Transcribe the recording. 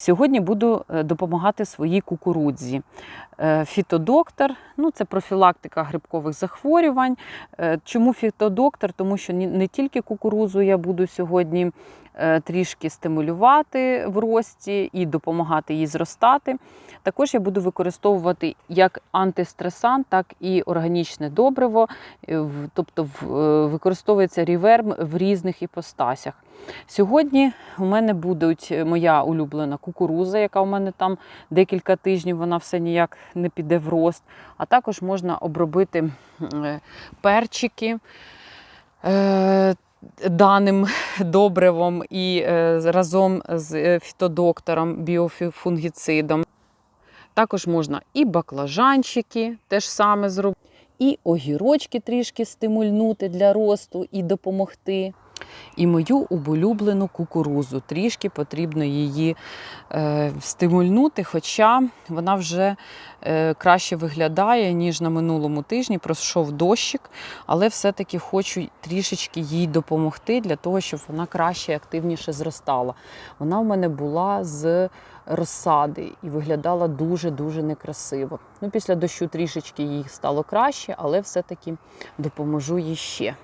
Сьогодні буду е, допомагати своїй кукурудзі. Е, Фітодоктор ну це профілактика грибкових захворювань. Е, Чому фітодоктор? Тому що не тільки кукурудзу я буду сьогодні трішки стимулювати в рості і допомагати їй зростати. Також я буду використовувати як антистресант, так і органічне добриво, тобто використовується ріверм в різних іпостасях. Сьогодні у мене будуть моя улюблена кукуруза, яка у мене там декілька тижнів, вона все ніяк не піде в рост. А також можна обробити е, перчики. е, Даним добривом і е, разом з е, фітодоктором, біофунгіцидом. Також можна і баклажанчики теж саме зробити, і огірочки трішки стимульнути для росту і допомогти. І мою улюблену кукурузу. Трішки потрібно її е, стимульнути, хоча вона вже е, краще виглядає, ніж на минулому тижні. Пройшов дощик, але все-таки хочу трішечки їй допомогти для того, щоб вона краще і активніше зростала. Вона в мене була з розсади і виглядала дуже-дуже некрасиво. Ну, після дощу трішечки їй стало краще, але все-таки допоможу їй ще.